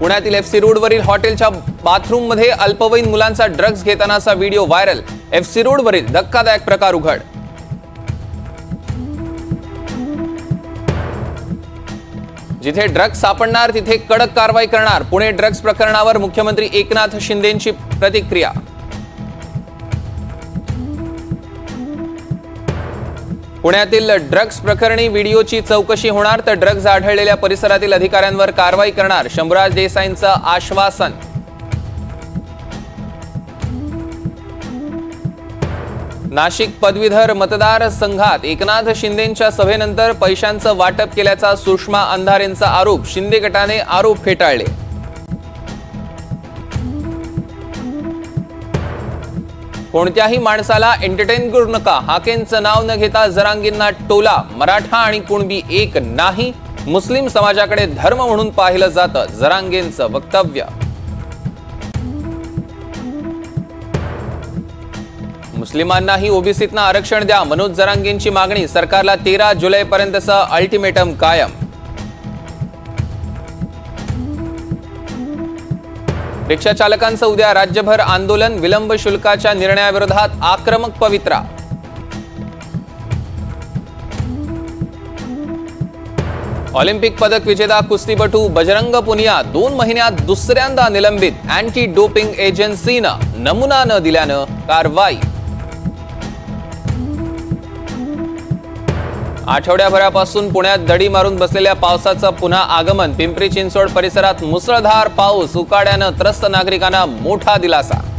पुण्यातील F C रोडवरील हॉटेलच्या बाथरूममध्ये अल्पवयीन मुलांचा ड्रग्ज घेतानाचा व्हिडिओ व्हायरल. एफ सी रोडवरील धक्कादायक प्रकार उघड. जिथे ड्रग्ज सापडणार तिथे कडक कारवाई करणार. पुणे ड्रग्ज प्रकरणावर मुख्यमंत्री एकनाथ शिंदेंची प्रतिक्रिया. पुण्यातील ड्रग्ज प्रकरणी व्हिडिओची चौकशी होणार तर ड्रग्ज आढळलेल्या परिसरातील अधिकाऱ्यांवर कारवाई करणार शंभराज देसाईंचं आश्वासन. नाशिक पदवीधर मतदार संघात एकनाथ शिंदेंच्या सभेनंतर पैशांचं वाटप केल्याचा सुषमा अंधारेंचा आरोप शिंदे गटाने आरोप फेटाळले. कोणत्याही माणसाला एंटरटेन करू नका. हाकेंचं नाव न घेता जरांगींना टोला. मराठा आणि कुणबी एक नाही. मुस्लिम समाजाकडे धर्म म्हणून पाहिलं जातं. जरांगेंचं वक्तव्य. मुस्लिमांनाही ओबीसीतनं आरक्षण द्या. मनोज जरांगेंची मागणी सरकारला तेरा जुलैपर्यंतचं अल्टिमेटम कायम. रिक्षा चालकांचं उद्या राज्यभर आंदोलन विलंब शुल्काच्या निर्णयाविरोधात आक्रमक पवित्रा. ऑलिम्पिक पदक विजेता कुस्तीपटू बजरंग पुनिया दोन महिन्यात दुसऱ्यांदा निलंबित. अँटी डोपिंग एजन्सीनं नमुना न दिल्यानं कारवाई. आठवड्याभरापासून पुण्यात दडी मारून बसलेल्या पावसाचं पुन्हा आगमन. पिंपरी चिंचवड परिसरात मुसळधार पाऊस उकाड्यानं त्रस्त नागरिकांना मोठा दिलासा.